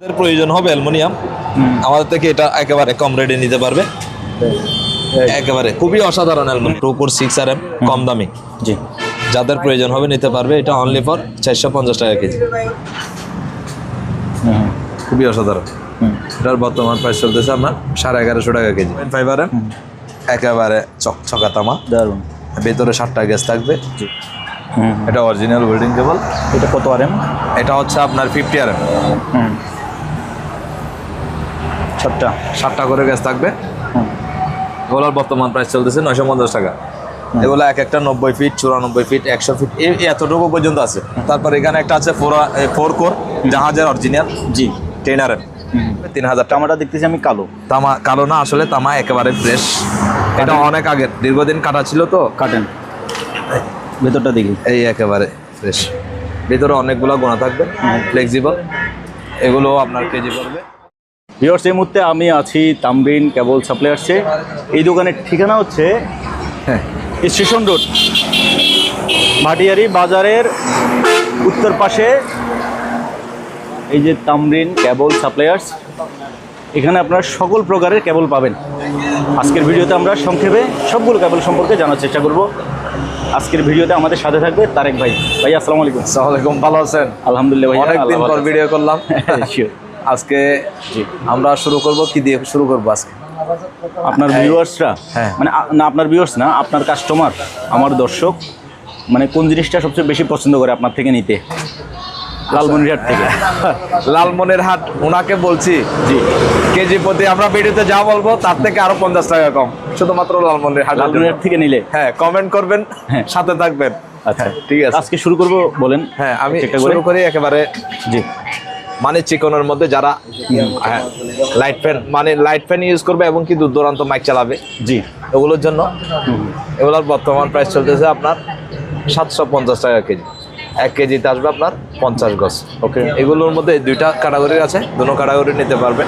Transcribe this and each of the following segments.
যাদের প্রয়োজন হবে অ্যালুমিনিয়াম। আমাদের থেকে এটা একেবারে কম রেটে নিতে পারবে। একেবারে খুবই অসাধারণ অ্যালুমিনিয়াম। টু ফোর সিক্স আর এম কম দামি। জি। যাদের প্রয়োজন হবে নিতে পারবে। এটা অনলি ফর চারশো পঞ্চাশ টাকা কেজি। খুবই অসাধারণ। এটার বর্তমান প্রাইস চলতেছে আপনার সাড়ে এগারোশো টাকা কেজি। ফাইবার এম একেবারে চকচকা তামা দারুণ। ভেতরে সাতটা গ্যাস থাকবে। জি। এটা অরিজিনাল ওয়েল্ডিং কেবল এটা কত আর এম এটা হচ্ছে আপনার ফিফটি আর এম সাতটা। সাতটা করে গ্যাস থাকবে। এগুলোর বর্তমান প্রাইস চলতেছে নয়শো পঞ্চাশ টাকা। এগুলো এক একটা নব্বই ফিট চুরানব্বই ফিট একশো ফিট এই এতটুকু পর্যন্ত আছে। তারপর এখানে একটা আছে ফোর ফোর কোর জাহাজের অরিজিনাল জি। টেনারের তিন হাজার টামাটা দেখতেছি আমি কালো। তামা কালো না আসলে তামা একেবারে ফ্রেশ এটা অনেক আগের দীর্ঘদিন কাটা ছিল তো। কাটেন। ভেতরটা দেখি। এই একেবারে ফ্রেশ ভেতরে অনেকগুলো গোনা থাকবে ফ্লেক্সিবল এগুলো আপনার কেজি পড়বে। ভিওর্স এই মুহূর্তে আমি আছি তামরিন কেবল সাপ্লায়ার্সে। এই দোকানের ঠিকানা হচ্ছে হ্যাঁ। স্টেশন রোড ভাটিয়ারি বাজারের উত্তর পাশে। এই যে তামরিন কেবল সাপ্লায়ার্স এখানে আপনারা সকল প্রকারের কেবল পাবেন। আজকের ভিডিওতে আমরা সংক্ষেপে সবগুলো কেবল সম্পর্কে জানার চেষ্টা করব। আজকের ভিডিওতে আমাদের সাথে থাকবে তারেক ভাই। ভাই আসসালামু আলাইকুম। আসসালামাইকুম ভালো আছেন? আলহামদুলিল্লাহ ভাই অনেকদিন পর ভিডিও করলাম। শিওর আজকে আমরা শুরু করব কি দিয়ে শুরু করব আজকে? আপনার ভিউয়ার্সরা হ্যাঁ। মানে না আপনার ভিউয়ার্স না আপনার কাস্টমার আমার দর্শক মানে কোন জিনিসটা সবচেয়ে বেশি পছন্দ করে আপনার থেকে নিতে? লালমনিরহাট থেকে। লালমনের হাট ওনাকে বলছি। জি। কেজি প্রতি আমরা ভিডিওতে যা বলব তার থেকে আরও পঞ্চাশ টাকা কম। শুধুমাত্র লালমনের হাট লালমনিরহাট থেকে নিলে? হ্যাঁ কমেন্ট করবেন হ্যাঁ। সাথে থাকবেন। আচ্ছা। হ্যাঁ, ঠিক আছে। আজকে শুরু করব বলেন। হ্যাঁ আমি শুরু করি একেবারে। জি। মানে চিকনের মধ্যে যারা লাইট ফ্যান মানে লাইট ফ্যান ইউজ করবে এবং কি দূর দূরান্ত মাইক চালাবে। জি। এগুলোর জন্য এগুলোর বর্তমান প্রাইস চলতেছে আপনার সাতশো পঞ্চাশ টাকা কেজি। এক কেজিতে আসবে আপনার পঞ্চাশ গজ। ওকে এগুলোর মধ্যে দুইটা ক্যাটাগরি আছে দুটো ক্যাটাগরি নিতে পারবে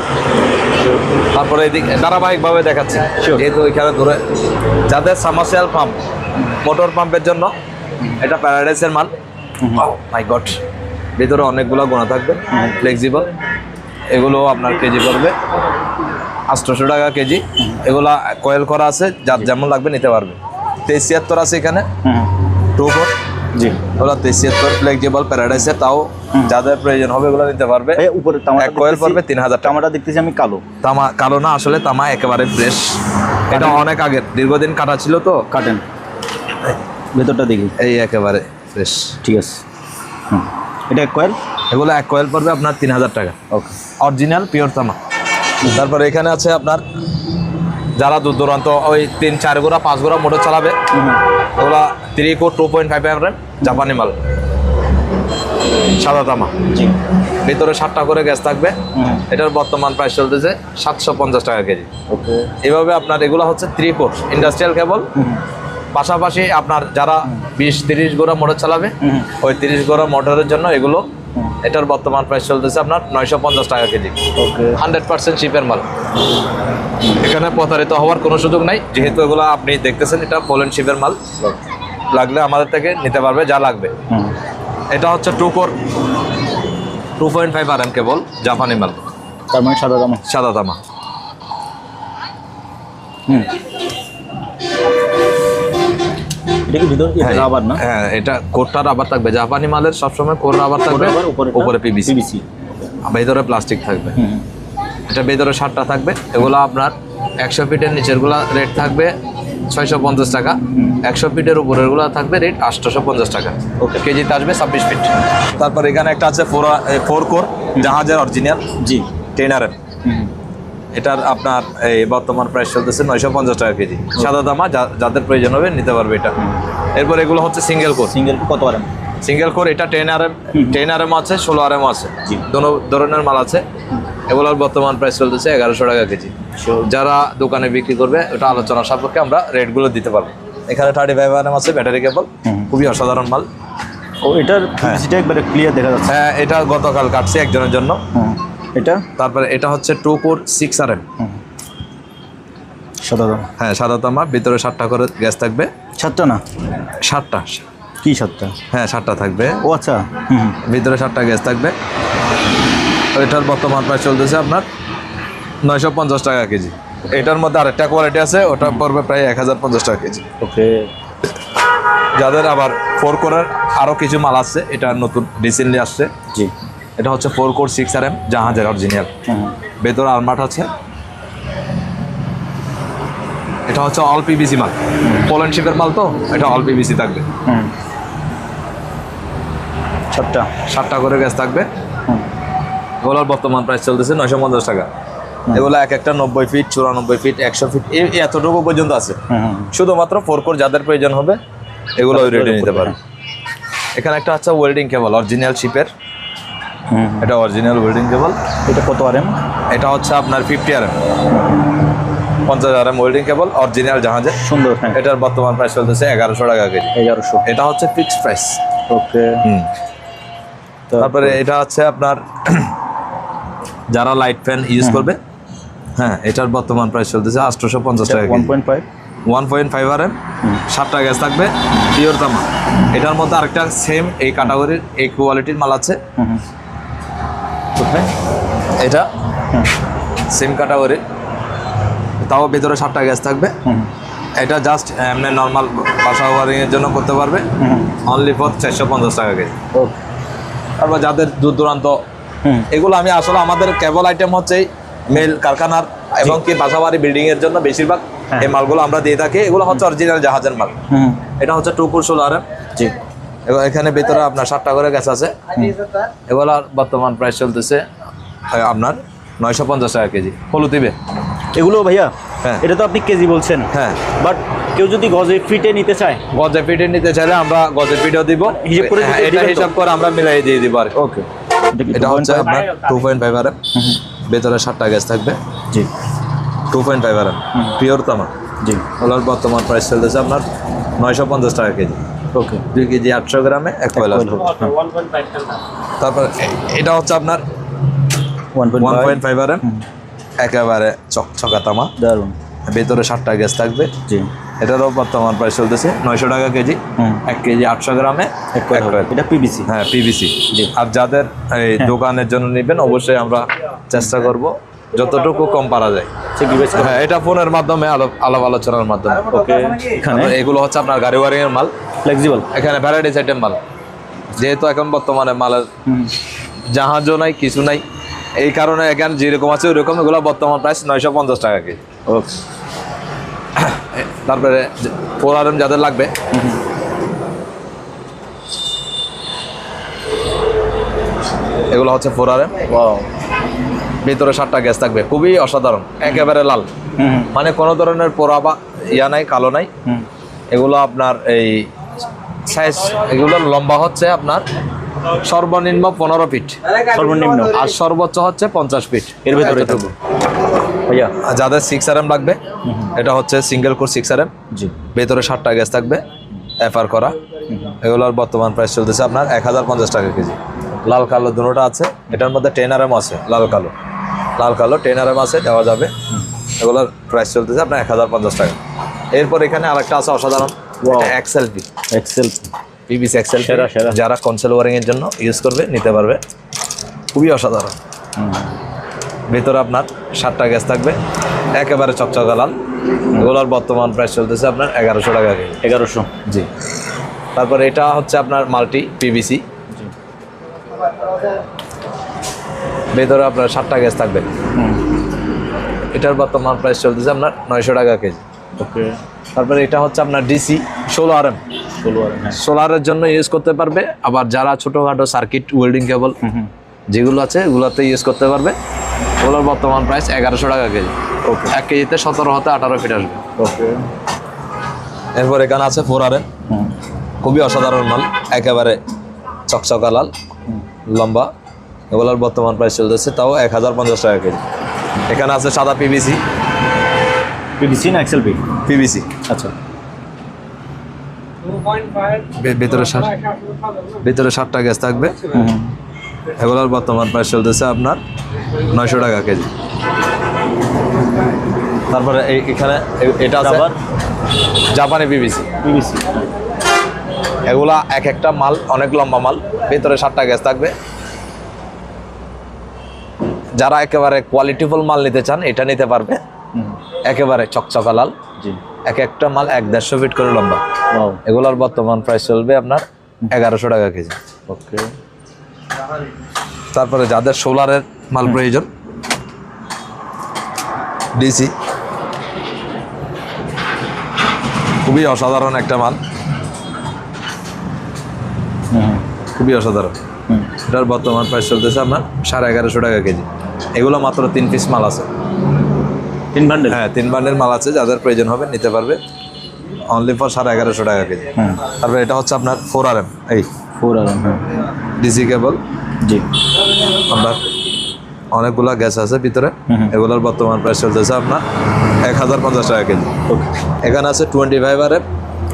তারপরে এদিকে ধারাবাহিকভাবে দেখাচ্ছি। যেহেতু এখানে ধরে যাদের সামার্সিয়াল পাম্প মোটর পাম্পের জন্য এটা প্যারাডাইসের মাল। মাই গড ভিতরে অনেকগুলো গোনা থাকবে ফ্লেক্সিবল এগুলো আপনার কেজি পড়বে। আটশোশো টাকা কেজি। এগুলা কয়েল করা আছে যার যেমন লাগবে নিতে পারবে। তেইশ ছিয়াত্তর আছে এখানে। টু ফোর জি। ওগুলো তেইশ ছিয়াত্তর ফ্লেক্সিবল প্যারাডাইসের তাও যাদের প্রয়োজন হবে ওগুলো নিতে পারবে। উপরে এক কয়েল পড়বে তিন হাজার তামাটা দেখতেছি আমি কালো। তামা কালো না আসলে তামা একেবারে ফ্রেশ এটা অনেক আগের দীর্ঘদিন কাটা ছিল তো। কাটেন। ভেতরটা দেখি। এই একেবারে ফ্রেশ ঠিক আছে। হুম। এটা এক কয়েল এগুলো এক কয়েল পড়বে আপনার তিন হাজার টাকা। ওকে অরিজিনাল পিওর তামা। তারপরে এখানে আছে আপনার যারা দূর দূরান্ত ওই তিন চার গোড়া পাঁচ গোড়া মোটর চালাবে ওগুলা three core two point five M জাপানি মাল। সাদা তামা। জি। ভিতরে সাতটা করে গ্যাস থাকবে। এটার বর্তমান প্রাইস চলতেছে সাতশো পঞ্চাশ টাকা কেজি। ওকে এভাবে আপনার এগুলো হচ্ছে থ্রি কোর ইন্ডাস্ট্রিয়াল কেবল পাশাপাশি আপনার যারা বিশ তিরিশ গোড়া মোটর চালাবে ওই তিরিশ গোড়া মোটরের জন্য এগুলো এটার বর্তমান প্রাইস চলতেছে আপনার নয়শো পঞ্চাশ টাকা কেজি। হান্ড্রেড পার্সেন্ট শিপের মাল। এখানে প্রতারিত হওয়ার কোনো সুযোগ নাই যেহেতু এগুলো আপনি দেখতেছেন এটা পোল্যান্ড শিপের মাল। লাগলে আমাদের থেকে নিতে পারবে যা লাগবে। এটা হচ্ছে two core two point five R M cable জাপানি মাল। তার মানে সাদা দামা সাদা তামা। হুম। হ্যাঁ এটা কোরটা রাবার থাকবে। জাপানি মালের সবসময় কোর রাবার থাকবে উপরে পিবিসি পিভিসি ভেতরে প্লাস্টিক থাকবে। এটা ভেতরে সারটা থাকবে। এগুলো আপনার একশো ফিটের নিচেরগুলা রেট থাকবে ছয়শো পঞ্চাশ টাকা। একশো ফিটের উপরেরগুলো থাকবে রেট আটশোশো পঞ্চাশ টাকা। ওকে। কেজিতে আসবে ছাব্বিশ ফিট। তারপর এখানে একটা আছে ফোর ফোর কোর জাহাজের অরিজিনাল জি। টেনারের এটার আপনার এই বর্তমান প্রাইস চলতেছে নয়শো পঞ্চাশ টাকা কেজি। সাদা দামা যাদের প্রয়োজন হবে নিতে পারবে এটা। এরপর এগুলো হচ্ছে সিঙ্গেল কোর সিঙ্গেল কত আর সিঙ্গেল কোর এটা ten R M ten R M আছে ষোলো আর এম আছে। জি। দোনো ধরনের মাল আছে। এগুলোর বর্তমান প্রাইস চলতেছে এগারোশো টাকা কেজি। যারা দোকানে বিক্রি করবে ওটা আলোচনা সাপেক্ষে আমরা রেটগুলো দিতে পারব। এখানে থার্টি ফাইভ আর এম আছে ব্যাটারি কেবল খুবই অসাধারণ মাল। ও এটার পিভিসিটা একবারে ক্লিয়ার দেখা যাচ্ছে। হ্যাঁ এটা গতকাল কাটছে একজনের জন্য। এটা? তারপরে এটা হচ্ছে two core six R M সাদা হ্যাঁ সাদা তামা ভিতরে সাতটা করে গ্যাস থাকবে। সাতটা না? সাতটা। কি সাতটা? হ্যাঁ সাতটা থাকবে। ও আচ্ছা। ভিতরে সাতটা গ্যাস থাকবে। এটার বর্তমান প্রাইস চলতেছে আপনার নয়শো পঞ্চাশ টাকা কেজি। এটার মধ্যে আরেকটা কোয়ালিটি আছে ওটা পড়বে প্রায় এক হাজার পঞ্চাশ টাকা কেজি। ওকে। যাদের আবার ফোর কোরের আরও কিছু মাল আসছে এটা নতুন রিসেন্টলি আসছে। জি। এটা হচ্ছে four core six R M জাহাজের অরিজিনাল ভেতরে আলমাট আছে। এটা হচ্ছে অল পিবিসি মাল। পোল্যান্ড শিপের মাল তো এটা অল পিবিসি থাকবে। সাতটা। সাতটা করে গ্যাস থাকবে। এগুলোর বর্তমান প্রাইস চলতেছে নয়শো পঞ্চাশ টাকা। এগুলো এক একটা নব্বই ফিট চুরানব্বই ফিট একশো ফিট এতটুকু পর্যন্ত আছে। শুধুমাত্র ফোর কোর যাদের প্রয়োজন হবে এগুলো রেটে নিতে পারে এখানে একটা আছে ওয়েল্ডিং কেবল অরিজিনাল শিপের এটা অরিজিনাল ওয়েল্ডিং কেবল এটা কত আর এম এটা হচ্ছে আপনার ফিফটি আর এম পঞ্চাশ R M welding cable original জাহাজের। সুন্দর হ্যাঁ। এটার বর্তমান প্রাইস চলতেছে এগারোশো টাকা কেজি। এগারোশো। এটা হচ্ছে ফিক্সড প্রাইস ওকে। হুম। তারপরে? এটা হচ্ছে আপনার যারা লাইট ফ্যান ইউজ করবে হ্যাঁ এটার বর্তমান প্রাইস চলতেছে আটশোশো পঞ্চাশ টাকা one point five one point five R M সাতটা গ্যাস থাকবে পিওর তামা। এটার মধ্যে আরেকটা সেম এই ক্যাটাগরির এই কোয়ালিটির মাল আছে। কোথায়? এটা? সেম ক্যাটাগরি তাও ভেতরে সাতটা গ্যাস থাকবে। এটা জাস্ট এমনি নর্মাল বাসা ওয়ারিংয়ের জন্য করতে পারবে। অনলি ফর চারশো পঞ্চাশ টাকা কেজি। তারপর যাদের দূর দূরান্ত এগুলো আমি আসলে আমাদের কেবল আইটেম হচ্ছে মেল কারখানার এবং কি বাসাবাড়ি বিল্ডিং এর জন্য বেশিরভাগ হ্যাঁ। এই মালগুলো আমরা দিয়ে থাকি। এগুলো হচ্ছে অরিজিনাল জাহাজের মাল। এটা হচ্ছে টুকুর সোলার। জি। এবং এখানে ভিতরে আপনার সাতটা করে গ্যাস আছে। এগুলোর বর্তমান প্রাইস চলতেছে আপনার নয়শো পঞ্চাশ টাকা কেজি। হলুদ দিবে। এগুলো ভাইয়া হ্যাঁ। এটা তো আপনি কেজি বলছেন। হ্যাঁ। বাট কেউ যদি গজে ফিটে নিতে চায়? গজে পিঠে নিতে চাইলে আমরা গজে পিঠেও দিব। হিসাব করে হ্যাঁ, এটা হিসাব করে আমরা মিলাই দিয়ে দিব আর ওকে এটা হচ্ছে আপনার টু পয়েন্ট ফাইভ আর ভেতরে সাতটা গ্যাস থাকবে। জি। Two point five R pure তামা। জি। ওগুলোর বর্তমান প্রাইস চলতেছে আপনার নয়শো পঞ্চাশ টাকা কেজি। ওকে দুই কেজি আটশো গ্রামে এক পয়লা তারপর এটা হচ্ছে আপনার one point five R M একেবারে চকচকা তামা দারুণ ভেতরে সাতটা গ্যাস থাকবে। জি। এটারও বর্তমান প্রাইস চলতেছে নয়শো টাকা কেজি। এক কেজি আটশো গ্রামে কয়েল। এটা পিবিসি হ্যাঁ পিভিসি আর যাদের এই দোকানের জন্য নেবেন অবশ্যই আমরা চেষ্টা করব যতটুকু কম পারা যায়। হ্যাঁ এটা ফোনের মাধ্যমে আলাপ আলাপ আলোচনার মাধ্যমে। ওকে এখানে? এগুলো হচ্ছে আপনার গাড়ি ওয়ারিং এর মাল। ফ্লেক্সিবল এখানে ভ্যারাইটিস আইটেম মাল। যেহেতু এখন বর্তমানে মালের জাহাজও নাই কিছু নাই এই কারণে এখানে যেরকম আছে ওইরকম এগুলো বর্তমান প্রাইস নয়শো পঞ্চাশ টাকা কেজি। ওকে তারপরে ফোর আর এম যাদের লাগবে। এগুলো হচ্ছে ফোর আর এম ওয়াও ভিতরে সাতটা গ্যাস থাকবে। খুবই অসাধারণ একেবারে লাল। মানে কোনো ধরনের পোড়া বা ইয়া নাই কালো নাই। এগুলো আপনার এই সাইজ এগুলো লম্বা হচ্ছে আপনার সর্বনিম্ন পনেরো ফিট। সর্বনিম্ন। আর সর্বোচ্চ হচ্ছে পঞ্চাশ ফিট। এর ভেতরে। ভাইয়া। যাদের সিক্স আর এম লাগবে এটা হচ্ছে single core six R M জি। ভেতরে সাতটা গ্যাস থাকবে এফআর করা। এগুলোর বর্তমান প্রাইস চলতেছে আপনার এক হাজার পঞ্চাশ টাকা কেজি। লাল কালো দুটোটা আছে এটার মধ্যে টেন আর এম আছে লাল কালো। লাল কালো টেন আর এম আছে দেওয়া যাবে। এগুলোর প্রাইস চলতেছে আপনার এক হাজার পঞ্চাশ টাকা। এরপর এখানে আরেকটা আছে অসাধারণ পিবিসি সেরা, সেরা। যারা কনসেল ওয়ারিং এর জন্য ইউজ করবে নিতে পারবে। খুবই অসাধারণ। ভেতরে আপনার সাতটা গ্যাস থাকবে একেবারে চকচকা লাল। এগুলোর বর্তমান প্রাইস চলতেছে আপনার এগারোশো টাকা এগারোশো। জি। তারপর এটা হচ্ছে আপনার মাল্টি পিভিসি ভেতরে আপনার সাতটা গ্যাস থাকবে। এটার বর্তমান প্রাইস চলতেছে আপনার নয়শো টাকা কেজি। ওকে। তারপরে এটা হচ্ছে আপনার ডিসি ষোলো আর এম ষোলো আর হ্যাঁ। সোলারের জন্য ইউজ করতে পারবে। আবার যারা ছোটোখাটো সার্কিট ওয়েল্ডিং কেবল যেগুলো আছে এগুলোতে ইউজ করতে পারবে। ওগুলোর বর্তমান প্রাইস এগারোশো টাকা কেজি। ওকে। এক কেজিতে সতেরো হতে আঠারো ফিট আসবে। ওকে। এরপর এখানে আছে ফোর আর এম খুবই অসাধারণ মাল। একেবারে চকচকা লাল লম্বা। এগুলোর বর্তমান প্রাইস চলতেছে তাও এক হাজার পঞ্চাশ টাকা কেজি। এখানে আছে সাদা পিভিসি পিবিসি না এক্সেল পি পিভিসি আচ্ছা। ভেতরে সাত ভেতরে সাতটা গ্যাস থাকবে। এগুলোর বর্তমান প্রাইস চলতেছে আপনার নয়শো টাকা কেজি। তারপরে এই এখানে এ- এটা আছে আবার জাপানি পিভিসি পিবিসি এগুলা এক একটা মাল অনেক লম্বা মাল ভেতরে সাতটা গ্যাস থাকবে। যারা একেবারে কোয়ালিটিফুল মাল নিতে চান এটা নিতে পারবে। একেবারে চকচকা লাল। জি। এক একটা মাল এক দেড়শো ফিট করে লম্বা। এগুলোর বর্তমান প্রাইস চলবে আপনার এগারোশো টাকা কেজি। ওকে। তারপরে যাদের সোলারের মাল প্রয়োজন ডিসি খুবই অসাধারণ একটা মাল। হুম খুবই অসাধারণ। এটার বর্তমান প্রাইস চলতেছে আপনার সাড়ে এগারোশো টাকা কেজি। এগুলো মাত্র তিন পিস মাল আছে। তিন বান্ডেল হ্যাঁ তিন বান্ডের মাল আছে যাদের প্রয়োজন হবে নিতে পারবে। অনলি ফর সাড়ে এগারোশো টাকা কেজি। হ্যাঁ। তারপরে এটা হচ্ছে আপনার ফোর আর এম এই। ফোর আর হ্যাঁ। ডিসি কেবল জি। আপনার অনেকগুলা গ্যাস আছে ভিতরে। এগুলোর বর্তমান প্রাইস চলতেছে আপনার এক হাজার পঞ্চাশ টাকা কেজি। এখানে আছে twenty five R M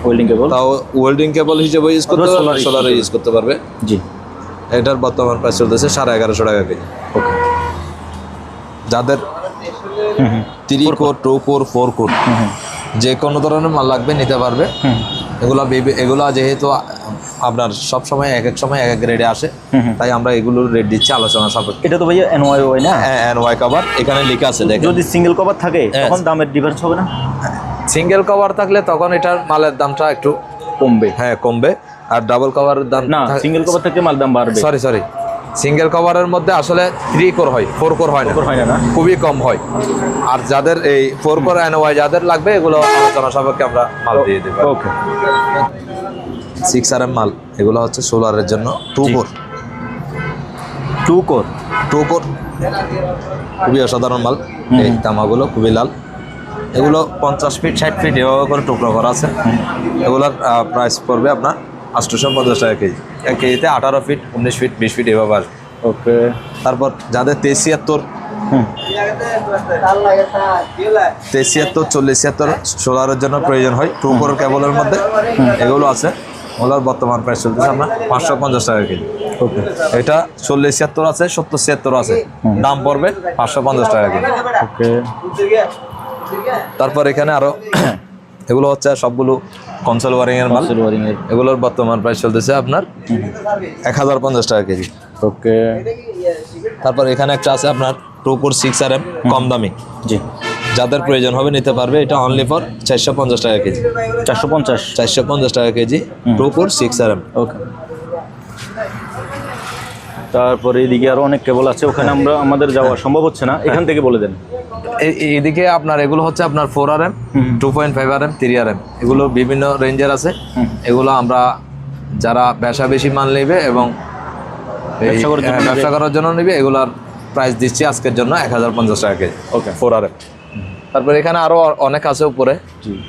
welding cable তাও ওয়েল্ডিং কেবল হিসেবে ইউজ করতে পারবে সোলারে ইউজ করতে পারবে। জি। এটার বর্তমান প্রাইস চলতেছে সাড়ে এগারোশো টাকা কেজি। ওকে যাদের three core two core four core যে কোনো ধরনের মাল লাগবে নিতে পারবে। এগুলো এগুলো যেহেতু আপনার সব সময় এক এক সময় এক এক গ্রেডে আসে। তাই আমরা এগুলোর রেট দিচ্ছি আলোচনা সাপেক্ষে। এটা তো ভাইয়া এনওয়াই ওয়াই না? এন ওয়াই কভার এখানে লেখা আছে দেখেন। যদি সিঙ্গেল কভার থাকে হ্যাঁ। তখন দামের ডিফারেন্স হবে না? সিঙ্গেল কভার থাকলে তখন এটার মালের দামটা একটু কমবে। হ্যাঁ কমবে। আর ডাবল কভারের দাম না সিঙ্গেল কভার থাকলে মাল দাম বাড়বে। সরি সরি সিঙ্গেল কভারের মধ্যে আসলে থ্রি কোর হয় ফোর কোর হয় না। হয় খুবই কম হয়। আর যাদের এই ফোর কোর এন ওয়াই যাদের লাগবে এগুলো আলোচনা সাপেক্ষে আমরা মাল দিয়ে দেবো। ওকে সিক্স আর এম মাল এগুলো হচ্ছে সোলারের জন্য two. Core two core two core খুবই অসাধারণ মাল। এই তামাগুলো খুবই লাল। এগুলো পঞ্চাশ ফিট ষাট ফিট এভাবে করে টুকরো করা আছে। এগুলোর প্রাইস পড়বে আপনার আটশোশো পঞ্চাশ টাকা কেজি। এক কেজিতে আঠারো ফিট উনিশ ফিট বিশ ফিট এভাবে আসবে। ওকে। তারপর যাদের তেইশ ছিয়াত্তর তেইশ ছিয়াত্তর চল্লিশ ছিয়াত্তর সোলারের জন্য প্রয়োজন হয়। টু কোর কেবলের মধ্যে এগুলো আছে। ওগুলোর বর্তমান প্রাইস চলতেছে আপনার পাঁচশো পঞ্চাশ টাকা কেজি। ওকে। এটা চল্লিশ ছিয়াত্তর আছে সত্তর ছিয়াত্তর আছে। দাম পড়বে পাঁচশো পঞ্চাশ টাকা কেজি। ওকে। তারপর এখানে আরও এগুলো হচ্ছে সবগুলো কনসোল ওয়ারিং এর মাল। এগুলোর বর্তমান প্রাইস চলতেছে আপনার এক হাজার পঞ্চাশ টাকা কেজি। ওকে। তারপর এখানে একটা আছে আপনার two four six R M কম দামি। জি। যাদের প্রয়োজন হবে নিতে পারবে এটা অনলি ফর চারশো পঞ্চাশ টাকা কেজি। চারশো পঞ্চাশ। চারশো পঞ্চাশ টাকা KG two four six R M okay. তারপরে এদিকে আরও অনেক কেবল আছে ওখানে আমরা আমাদের যাওয়া সম্ভব হচ্ছে না। এখান থেকে বলে দেন। এদিকে আপনার এগুলো হচ্ছে আপনার four R M two point five R M three R M এগুলো বিভিন্ন রেঞ্জের আছে। এগুলো আমরা যারা ব্যবসা বেশি মাল নেবে এবং ব্যবসা হ্যাঁ। ব্যবসা করার জন্য নেবে এগুলার প্রাইস দিচ্ছি আজকের জন্য এক হাজার পঞ্চাশ টাকা KG. Okay four R M তারপর এখানে আরও অনেক আছে উপরে।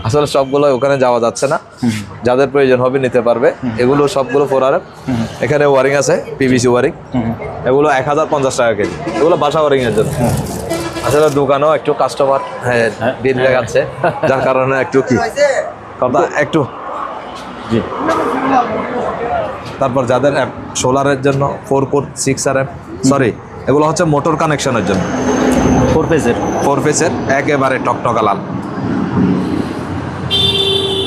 আসলে সবগুলো ওখানে যাওয়া যাচ্ছে না। যাদের প্রয়োজন হবে নিতে পারবে। এগুলো সবগুলো ফোর আর এখানে ওয়ারিং আছে পিভিসি ওয়ারিং। এগুলো এক হাজার পঞ্চাশ টাকা কেজি। এগুলো বাসা ওয়ারিং এর জন্য। আসলে দোকানেও একটু কাস্টমার হ্যাঁ ভিড় দেখাচ্ছে যার কারণে একটু কি? কথা একটু। জি। তারপর যাদের সোলারের জন্য four core six R M sorry এগুলো হচ্ছে মোটর কানেকশনের জন্য। ফোর পেজের ফোর ফেসের একেবারে টকটকা লাল।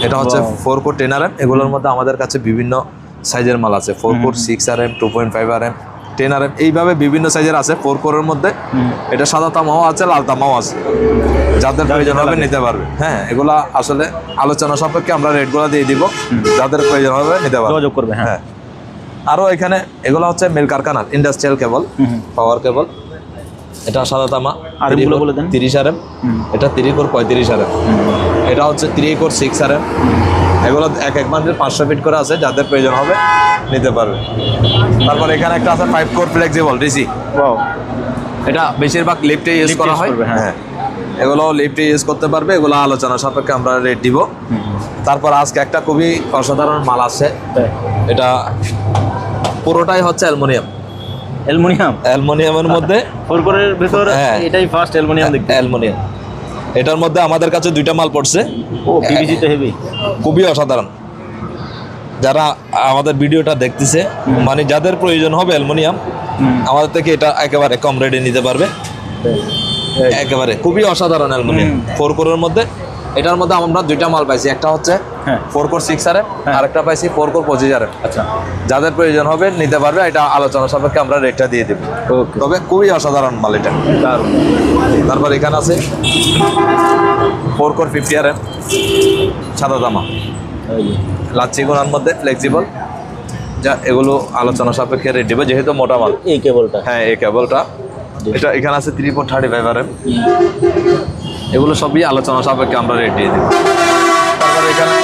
এটা হচ্ছে. Four core ten R M এগুলোর মধ্যে আমাদের কাছে বিভিন্ন সাইজের মাল আছে। Four core six R M two point five R M ten R M এইভাবে বিভিন্ন সাইজের আছে ফোর কোরের মধ্যে। এটা সাদা তামাও আছে লাল তামাও আছে। যাদের প্রয়োজন হবে নিতে পারবে। হ্যাঁ এগুলা আসলে আলোচনা সাপেক্ষে আমরা রেটগুলো দিয়ে দিব। যাদের প্রয়োজন হবে নিতে পারবে। যোগাযোগ করবে হ্যাঁ। হ্যাঁ। আরও এখানে এগুলো হচ্ছে মিল কারখানার ইন্ডাস্ট্রিয়াল কেবল। পাওয়ার কেবল এটা সাদা তামা আর বলে দেন। তিরিশ আর এম এটা তিরিশ কোর পঁয়ত্রিশ আর এম এটা হচ্ছে three core six R M এগুলো এক এক মান্ডেল পাঁচশো ফিট করে আছে যাদের প্রয়োজন হবে নিতে পারবে। তারপর এখানে একটা আছে ফাইভ কোর ফ্লেক্সিবল ডিসি এটা বেশিরভাগ লিফটে ইউজ করা হয়। হ্যাঁ। হ্যাঁ। এগুলো লিফটে ইউজ করতে পারবে এগুলো আলোচনা সাপেক্ষে আমরা রেট দিব। তারপর আজকে একটা খুবই অসাধারণ মাল আছে। এটা পুরোটাই হচ্ছে অ্যালমোনিয়াম। অ্যালুমিনিয়াম? অ্যালমোনিয়ামের মধ্যে? ফোর কোরের ভেতর হ্যাঁ। এটাই ফার্স্ট অ্যালুমিনিয়াম দেখতে। অ্যালমোনিয়াম। এটার মধ্যে আমাদের কাছে দুইটা মাল পড়ছে। ও পিভিসি তো হেভি খুবই অসাধারণ। যারা আমাদের ভিডিওটা দেখতেছে মানে যাদের প্রয়োজন হবে অ্যালমোনিয়াম আমাদের থেকে এটা একেবারে কম রেটে নিতে পারবে। একেবারে। খুবই অসাধারণ অ্যালমোনিয়াম। ফোর কোরের মধ্যে এটার মধ্যে আমরা দুইটা মাল পাইছি। একটা হচ্ছে হ্যাঁ। ফোর কোর সিক্স আর হ্যাঁ। আরেকটা পাইছি ফোর কোর পঁচিশ আর আচ্ছা। যাদের প্রয়োজন হবে নিতে পারবে এটা আলোচনা সাপেক্ষে আমরা রেটটা দিয়ে দেবো। তবে খুবই অসাধারণ মাল এটা। তারপর এখানে আছে ফোর কোর ফিফটি আর সাদা দামা লাচ্ছি গোনার মধ্যে ফ্লেক্সিবল যা এগুলো আলোচনা সাপেক্ষে রেট দেবে যেহেতু মোটা মাল। এই কেবলটা হ্যাঁ এই কেবলটা এটা এখানে আছে three four thirty five R এগুলো সবই আলোচনা সাপেক্ষে আমরা রেট দিয়ে দেবো। এখানে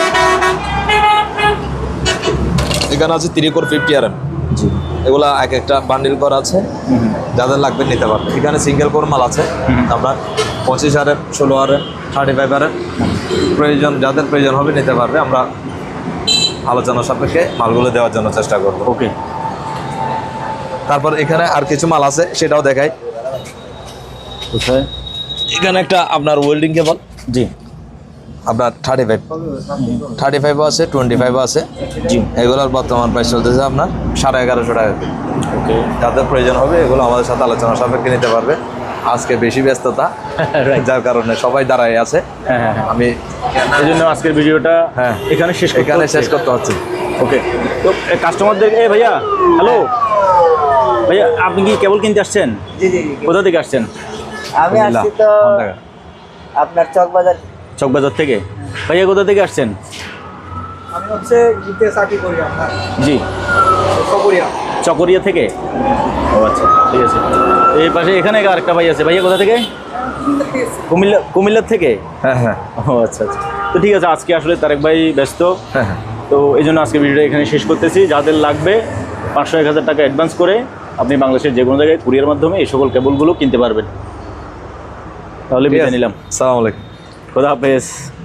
এখানে আছে থ্রি কোর ফিফটি আর এগুলা এক একটা বান্ডিল করা আছে। যাদের লাগবে নিতে পারবে। এখানে সিঙ্গেল কোর মাল আছে। আপনার পঁচিশ হারের ষোলো হারের থার্টি ফাইভ হারের প্রয়োজন যাদের প্রয়োজন হবে নিতে পারবে। আমরা আলোচনা সাপেক্ষে মালগুলো দেওয়ার জন্য চেষ্টা করব। ওকে। তারপর এখানে আর কিছু মাল আছে সেটাও দেখাই। এখানে একটা আপনার ওয়েল্ডিং কেবল জি। আপনার থার্টি ফাইভ থার্টি ফাইভও আছে টোয়েন্টি ফাইভও আছে। জি। এগুলোর বর্তমান প্রাইস চলতেছে আপনার সাড়ে এগারোশো টাকা ওকে। যাদের প্রয়োজন হবে এগুলো আমাদের সাথে আলোচনা সাপেক্ষে নিতে পারবে। আজকে বেশি ব্যস্ততা যার কারণে সবাই দাঁড়ায় আছে। হ্যাঁ হ্যাঁ হ্যাঁ। আমি এই জন্য আজকের ভিডিওটা হ্যাঁ। এখানে শেষ করতে এখানে হচ্ছে। শেষ করতে হচ্ছে। ওকে। তো কাস্টমারদের এ ভাইয়া হ্যালো ভাইয়া আপনি কি কেবল কিনতে আসছেন? জি জি জি। কোথা থেকে আসছেন? আমি আসছি তো আপনার চকবাজার চকবাজার থেকে। ভাইয়া কোথা থেকে আসছেন? আমি হচ্ছে চাকরি করি জি। কপুরিয়া চকরিয়া থেকে? ও আচ্ছা ঠিক আছে। এই পাশে এখানে আরেকটা ভাই আছে। ভাইয়া কোথা থেকে? কুমিল্লা কুমিল্লার থেকে? হ্যাঁ হ্যাঁ। ও আচ্ছা আচ্ছা। তো ঠিক আছে আজকে আসলে তারেক ভাই ব্যস্ত। হ্যাঁ হ্যাঁ। তো এই জন্য আজকে ভিডিওটা এখানে শেষ করতেছি। যাদের লাগবে পাঁচশো এক হাজার টাকা অ্যাডভান্স করে আপনি বাংলাদেশের যে কোনো জায়গায় কুরিয়ার মাধ্যমে এই সকল কেবলগুলো কিনতে পারবেন। তাহলে বিদায় নিলাম। সালাম Kudapes.